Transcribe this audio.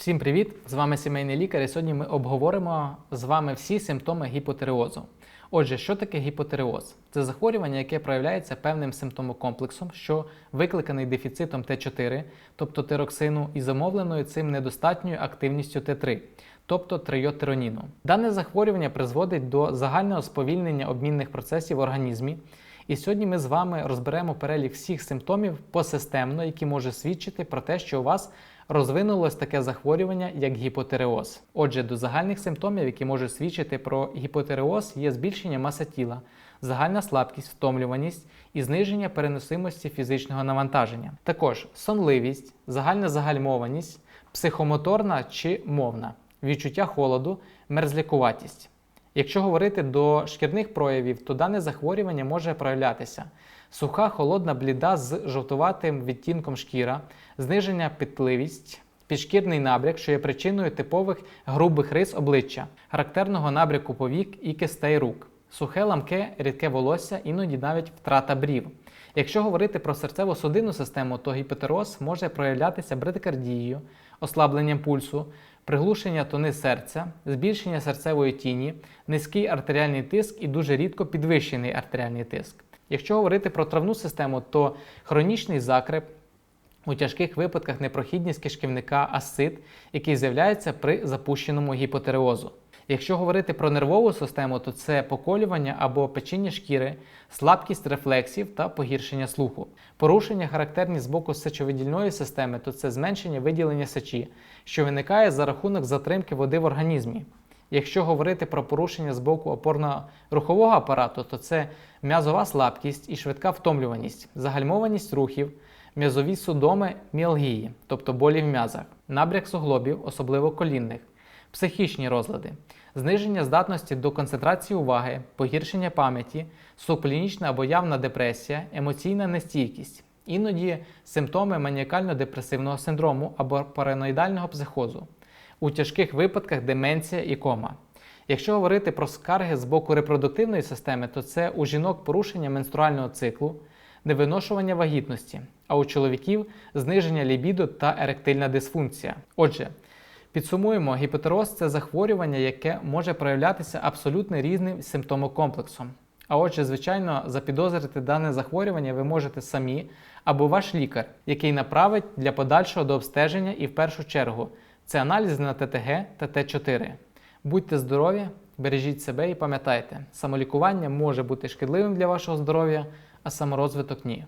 Всім привіт! З вами сімейний лікар, і сьогодні ми обговоримо з вами всі симптоми гіпотереозу. Отже, що таке гіпотереоз? Це захворювання, яке проявляється певним симптомокомплексом, що викликаний дефіцитом Т4, тобто тироксину, і замовленою цим недостатньою активністю Т3, тобто трийодтироніну. Дане захворювання призводить до загального сповільнення обмінних процесів в організмі. І сьогодні ми з вами розберемо перелік всіх симптомів посистемно, які можуть свідчити про те, що у вас розвинулось таке захворювання, як гіпотереоз. Отже, до загальних симптомів, які можуть свідчити про гіпотереоз, є збільшення маси тіла, загальна слабкість, втомлюваність і зниження переносимості фізичного навантаження. Також сонливість, загальна загальмованість, психомоторна чи мовна, відчуття холоду, мерзлякуватість. Якщо говорити до шкірних проявів, то дане захворювання може проявлятися суха, холодна, бліда з жовтуватим відтінком шкіра, зниження питливість, підшкірний набряк, що є причиною типових грубих рис обличчя, характерного набряку повік і кистей рук, сухе ламке, рідке волосся, іноді навіть втрата брів. Якщо говорити про серцево-судинну систему, то гіпотероз може проявлятися брадикардією, ослабленням пульсу, приглушення тони серця, збільшення серцевої тіні, низький артеріальний тиск і дуже рідко підвищений артеріальний тиск. Якщо говорити про травну систему, то хронічний закреп, у тяжких випадках непрохідність кишківника асцит, який з'являється при запущеному гіпотереозу. Якщо говорити про нервову систему, то це поколювання або печіння шкіри, слабкість рефлексів та погіршення слуху. Порушення характерні з боку сечовидільної системи, то це зменшення виділення сечі, що виникає за рахунок затримки води в організмі. Якщо говорити про порушення з боку опорно-рухового апарату, то це м'язова слабкість і швидка втомлюваність, загальмованість рухів, м'язові судоми міалгії, тобто болі в м'язах, набряк суглобів, особливо колінних, психічні розлади, зниження здатності до концентрації уваги, погіршення пам'яті, субклінічна або явна депресія, емоційна нестійкість, іноді симптоми маніакально-депресивного синдрому або параноїдального психозу у тяжких випадках деменція і кома. Якщо говорити про скарги з боку репродуктивної системи, то це у жінок порушення менструального циклу, невиношування вагітності, а у чоловіків зниження лібіду та еректильна дисфункція. Отже, підсумуємо, гіпотероз це захворювання, яке може проявлятися абсолютно різним симптомокомплексом. А отже, звичайно, запідозрити дане захворювання ви можете самі або ваш лікар, який направить для подальшого до обстеження і в першу чергу це аналізи на ТТГ та Т4. Будьте здорові, бережіть себе і пам'ятайте, самолікування може бути шкідливим для вашого здоров'я, а саморозвиток ні.